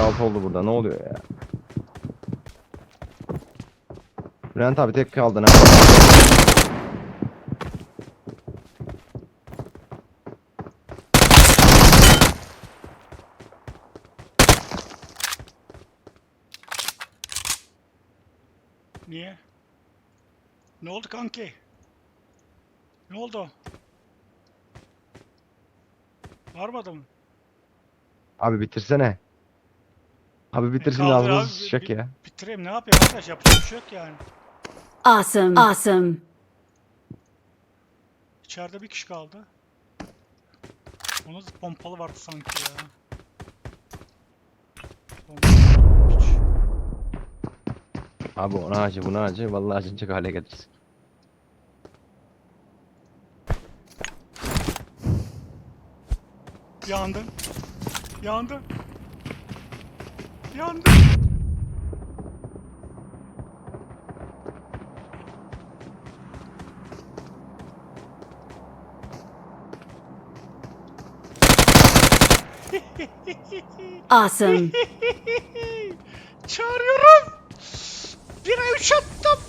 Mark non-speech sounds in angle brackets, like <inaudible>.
Alt oldu burada. Ne oluyor ya? Bülent abi tek kaldın ha. Niye? Ne oldu kanki? Ne oldu? Varmadı mı? Abi bitirsene. Abi bitirsin kaldır ağzımız abi, sıçacak bir- ya. Bitireyim ne yapayım arkadaş yapacak bir şey yok yani. Awesome. Awesome. İçeride bir kişi kaldı. Onun pompalı vardı sanki ya. Pompalı piç. Abi ona acı buna acı. Vallahi acınacak hale geliriz. Yandın. Yandın. Yandın. Awesome. <laughs> Çağırıyorum. Bire üç attım.